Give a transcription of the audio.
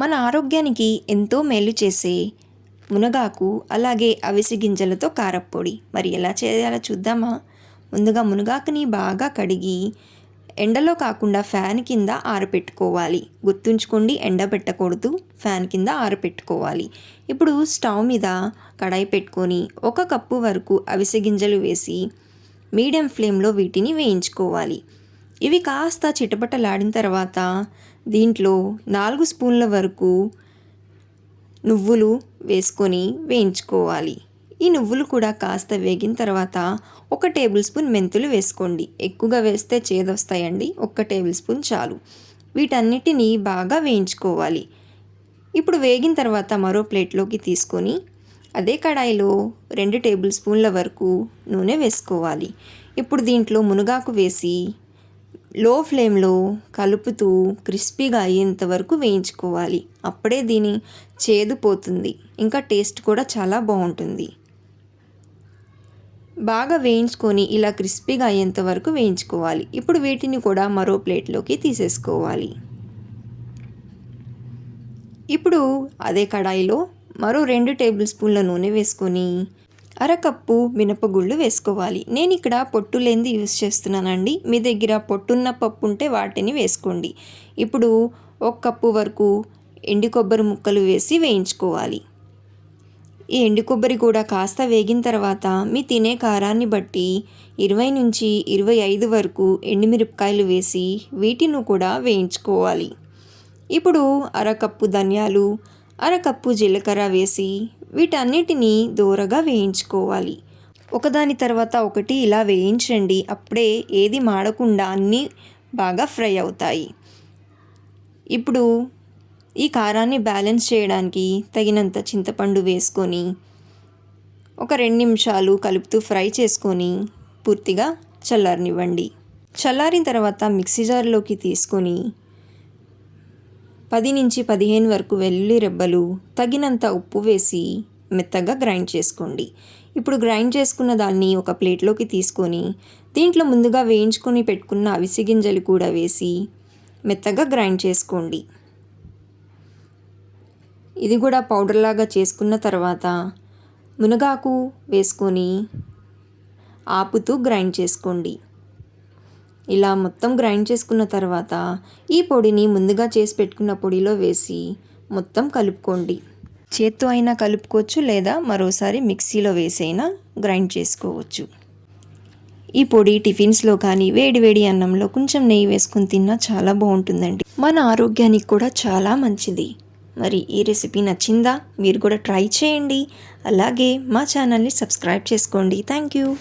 మన ఆరోగ్యానికి ఎంతో మేలు చేసే మునగాకు అలాగే అవిసి గింజలతో కారప్పొడి. మరి ఎలా చేయాలో చూద్దామా? ముందుగా మునగాకుని బాగా కడిగి ఎండలో కాకుండా ఫ్యాన్ కింద ఆరపెట్టుకోవాలి. గుర్తుంచుకోండి ఎండ పెట్టకూడదు ఫ్యాన్ కింద ఆరపెట్టుకోవాలి. ఇప్పుడు స్టవ్ మీద కడాయి పెట్టుకొని ఒక కప్పు వరకు అవిసె గింజలు వేసి మీడియం ఫ్లేమ్లో వీటిని వేయించుకోవాలి. ఇవి కాస్త చిటపటలాడిన తర్వాత దీంట్లో నాలుగు స్పూన్ల వరకు నువ్వులు వేసుకొని వేయించుకోవాలి. ఈ నువ్వులు కూడా కాస్త వేగిన తర్వాత ఒక టేబుల్ స్పూన్ మెంతులు వేసుకోండి. ఎక్కువగా వేస్తే చేదొస్తాయండి. ఒక్క టేబుల్ స్పూన్ చాలు. వీటన్నిటిని బాగా వేయించుకోవాలి. ఇప్పుడు వేగిన తర్వాత మరో ప్లేట్లోకి తీసుకొని అదే కడాయిలో రెండు టేబుల్ స్పూన్ల వరకు నూనె వేసుకోవాలి. ఇప్పుడు దీంట్లో మునగాకు వేసి లో ఫ్లేమ్లో కలుపుతూ క్రిస్పీగా అయ్యేంత వరకు వేయించుకోవాలి. అప్పుడే దీని చేదు పోతుంది. ఇంకా టేస్ట్ కూడా చాలా బాగుంటుంది. బాగా వేయించుకొని ఇలా క్రిస్పీగా అయ్యేంత వరకు వేయించుకోవాలి. ఇప్పుడు వీటిని కూడా మరో ప్లేట్లోకి తీసేసుకోవాలి. ఇప్పుడు అదే కడాయిలో మరో రెండు టేబుల్ స్పూన్ల నూనె వేసుకొని అరకప్పు మినపగుళ్ళు వేసుకోవాలి. నేను ఇక్కడ పొట్టు లేనిది యూస్ చేస్తున్నానండి. మీ దగ్గర పొట్టున్న పప్పు ఉంటే వాటిని వేసుకోండి. ఇప్పుడు ఒక కప్పు వరకు ఎండి కొబ్బరి ముక్కలు వేసి వేయించుకోవాలి. ఈ ఎండు కొబ్బరి కూడా కాస్త వేగిన తర్వాత మీ తినే కారాన్ని బట్టి ఇరవై నుంచి ఇరవై ఐదు వరకు ఎండుమిరపకాయలు వేసి వీటిని కూడా వేయించుకోవాలి. ఇప్పుడు అరకప్పు ధనియాలు అరకప్పు జీలకర్ర వేసి వీటన్నిటినీ దూరగా వేయించుకోవాలి. ఒకదాని తర్వాత ఒకటి ఇలా వేయించండి. అప్పుడే ఏది మాడకుండా అన్నీ బాగా ఫ్రై అవుతాయి. ఇప్పుడు ఈ కారాన్ని బ్యాలెన్స్ చేయడానికి తగినంత చింతపండు వేసుకొని ఒక రెండు నిమిషాలు కలుపుతూ ఫ్రై చేసుకొని పూర్తిగా చల్లారనివ్వండి. చల్లారిన తర్వాత మిక్సీ జార్లోకి తీసుకొని పది నుంచి పదిహేను వరకు వెల్లుల్లి రెబ్బలు తగినంత ఉప్పు వేసి మెత్తగా గ్రైండ్ చేసుకోండి. ఇప్పుడు గ్రైండ్ చేసుకున్న దాన్ని ఒక ప్లేట్లోకి తీసుకొని దీంట్లో ముందుగా వేయించుకొని పెట్టుకున్న అవిసి గింజలు కూడా వేసి మెత్తగా గ్రైండ్ చేసుకోండి. ఇది కూడా పౌడర్లాగా చేసుకున్న తర్వాత మునగాకు వేసుకొని ఆపుతూ గ్రైండ్ చేసుకోండి. ఇలా మొత్తం గ్రైండ్ చేసుకున్న తర్వాత ఈ పొడిని ముందుగా చేసి పెట్టుకున్న పొడిలో వేసి మొత్తం కలుపుకోండి. చేత్తో అయినా కలుపుకోవచ్చు లేదా మరోసారి మిక్సీలో వేసైనా గ్రైండ్ చేసుకోవచ్చు. ఈ పొడి టిఫిన్స్లో కానీ వేడి వేడి అన్నంలో కొంచెం నెయ్యి వేసుకుని తిన్నా చాలా బాగుంటుందండి. మన ఆరోగ్యానికి కూడా చాలా మంచిది. మరి ఈ రెసిపీ నచ్చిందా? మీరు కూడా ట్రై చేయండి. అలాగే మా ఛానల్ని సబ్స్క్రైబ్ చేసుకోండి. Thank you.